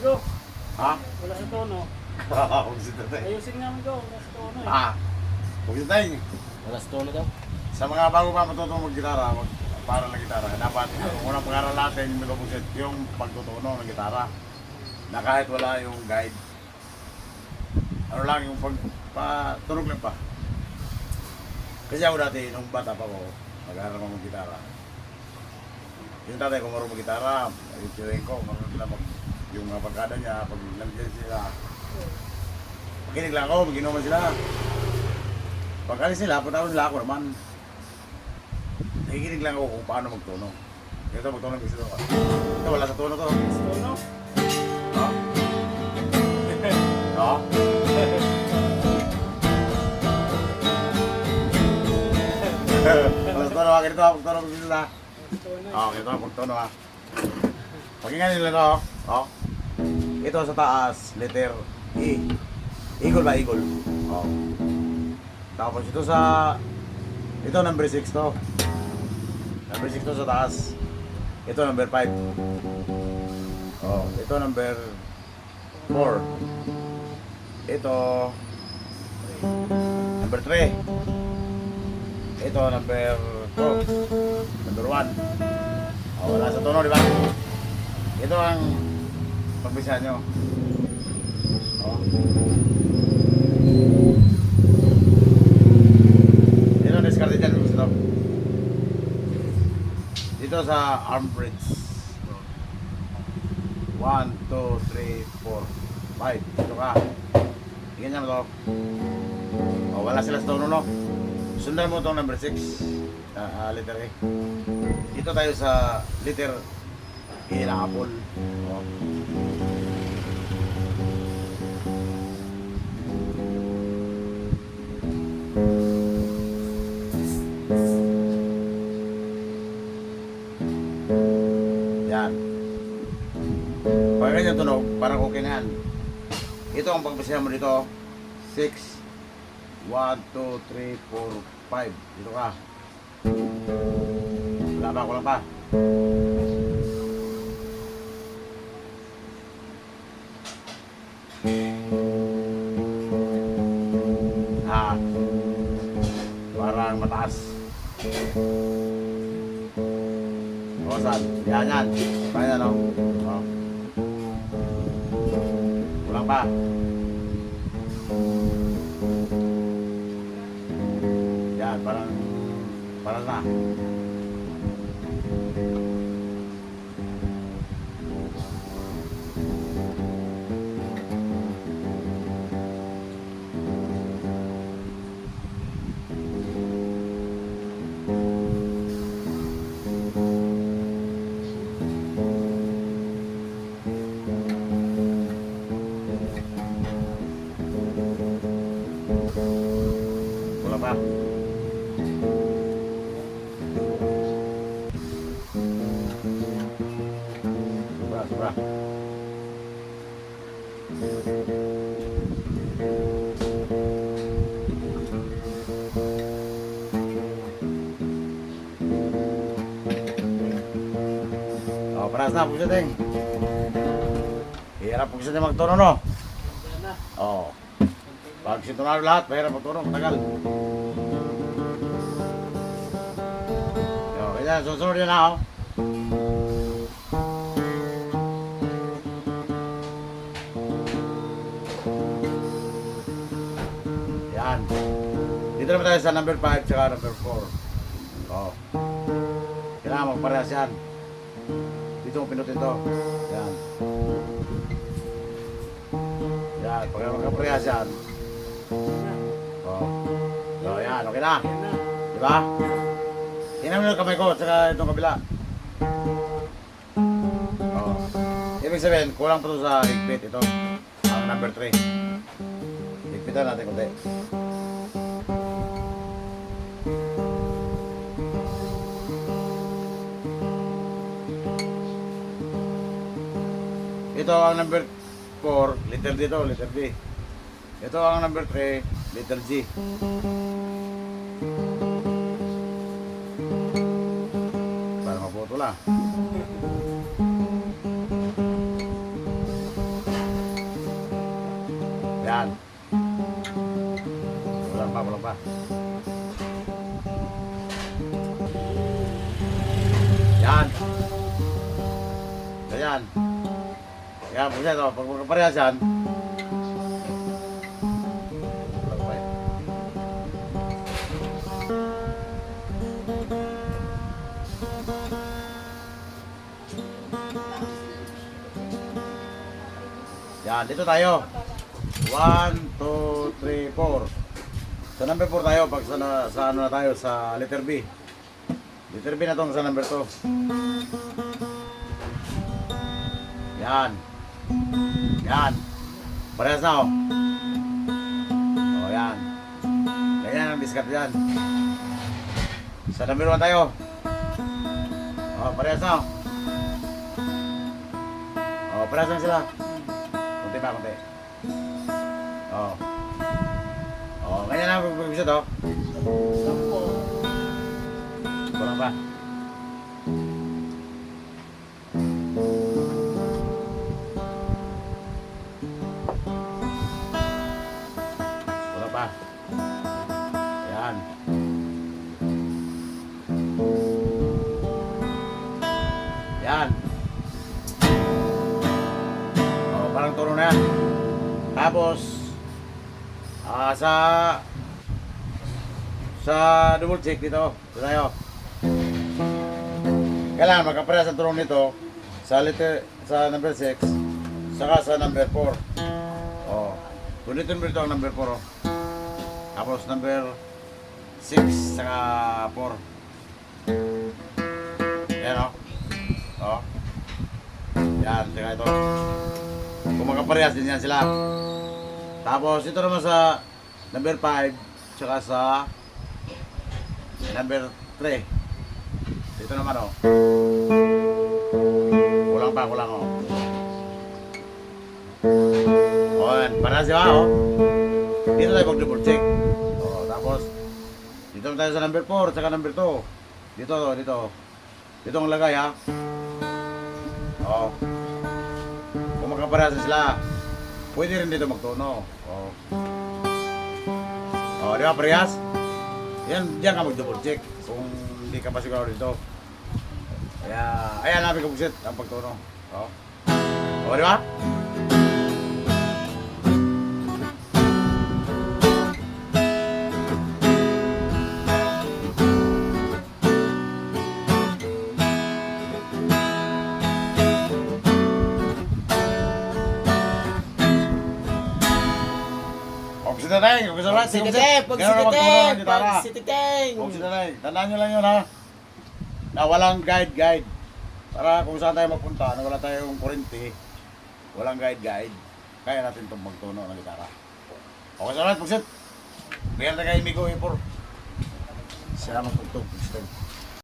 ko. Ha? Wala sa tono. Huwag si tatay. Ayusin namin ko. Wala sa tono eh. Ah, huwag si tatay. Wala sa tono daw. Sa mga bago pa matutong mag-gitara, mag para ng gitara, dapat ang unang pangaral natin yung Milobusit, yung pagtutuno ng gitara. Na kahit wala yung guide, ano lang yung pag patunog lang pa. Kasi ako dati, nung bata pa ako, mag-aaral ako ng gitara. Yung tatay ko marunong mag-gitara, yung tiyoyin ko, marunong sila mag, yung mga pagkada niya, pag nandiyan sila. Makinig lang ako, mag-inuman sila. Pag-alis sila, punta ko sila ako naman. Nakikinig lang ako kung paano magtono. Ito, magtono ng gusto ko. Ito, wala sa tono to. Tono. Ha? Ha? Wala sa tono ha, ganito ha, magtono ng gusto na. Sa tono eh. Oh, ganito ha, magtono ha. Pakinggan nila to. Oh. Ito sa taas, letter E. Eagle ba? Eagle. Oh. Tapos ito sa... Ito number 6 to. Number 6 to sa taas. Ito number 5. Oh, ito number 4. Ito number 3. Ito number 2. Number 1. Oh, wala sa tono, di ba? Ito ang pagbisa nyo. Oh. Ito, discard dyan. Gusto. Dito sa arm bridge. 1, 2, 3, 4, 5. Dito ka. Tingnan nyo to. Oh, wala sila sa no? Sundan mo itong number 6. Uh, letter A. Dito tayo sa letter Oh. Yan. Pag ganyan tunog, parang okay na yan. Ito ang pagbasahan mo dito. 6, 1, 2, 3, 4, 5. Dito ka. Wala pa, kulang pa. Parang mataas. Kawasan. Yan yan. Kaya no? Oh. Kulang pa. Yan, parang parang na. Paras na, pagsating. Hirap pagsating magtono, no? Yan na. Oo. Pag sintonado lahat, mahirap magtono, matagal. Yo, kaya susunod yan ako. Yan. Dito naman tayo sa number 5 tsaka number 4. Oo. Kailangan magparehas yan. Dito mo pinutin to. Yan. Yan, pag magkaparehas yan. Oo. So, yan, okay na. Di ba? Tingnan mo yung kamay ko, tsaka itong kabila. Oo. Ibig sabihin, kulang pa to sa higpit ito. Ang number 3. Higpitan natin kunti. Ito ang number 4, letter D to, letter D. Ito ang number 3, letter G. Para maputo lang. Yan. Walang pa, walang pa. Yan, buset o. Pag magkaparehas yan. Yan. Dito tayo. 1, 2, 3, 4. Sa number 4 tayo, pag sa, sa ano na tayo, sa letter B. Letter B na tong sa number 2. Yan. Yan. Parehas na oh. Oh, yan. Ganyan ang discard yan. Sa number 1 tayo. Oh, parehas na oh. Oh, parehas na sila. Kunti pa, kunti. Oh. Oh, ganyan na pag-pag-isot oh. Sampo. Kulang pa. Yan. Yan. Oh, parang turo na yan. Tapos, ah, sa sa double check dito. Dito tayo. Kailangan magkaparehas ang tulong nito sa letter, sa number 6 saka sa number 4. Oh. Ulitin mo ito ang number 4. Oh. Tapos number 6 saka 4. Yan oh. Oh. Yan, saka ito. Kung magkaparehas din yan sila. Tapos ito naman sa number 5 saka sa number 3. Dito naman oh. Kulang pa, kulang oh. Oh, yan. Para siya oh. Dito tayo mag-double check. Dito tayo sa number 4 saka number 2. Dito, dito. Dito ang lagay ha. Oh. Kung magkaparehas sila, pwede rin dito magtuno. Oh. Oh, di ba parehas? Yan, diyan ka mag-double check kung hindi ka pa siguro dito. Kaya, ayan namin kabusit ang pagtuno. Oh. O, di ba? Oxy na tayo, oxy na tayo. Si Tete, pag si Ganun ang Tete, magtuno ng gitara. pag si na Tandaan nyo lang yun ha. Na walang guide-guide. Para kung saan tayo magpunta, na wala tayong kurente, walang guide-guide, kaya natin itong magtuno ng gitara. Okay sa lahat, pagsit. Bigyan na kayo Migo Ipor. Siya magtugtog. Pagsit.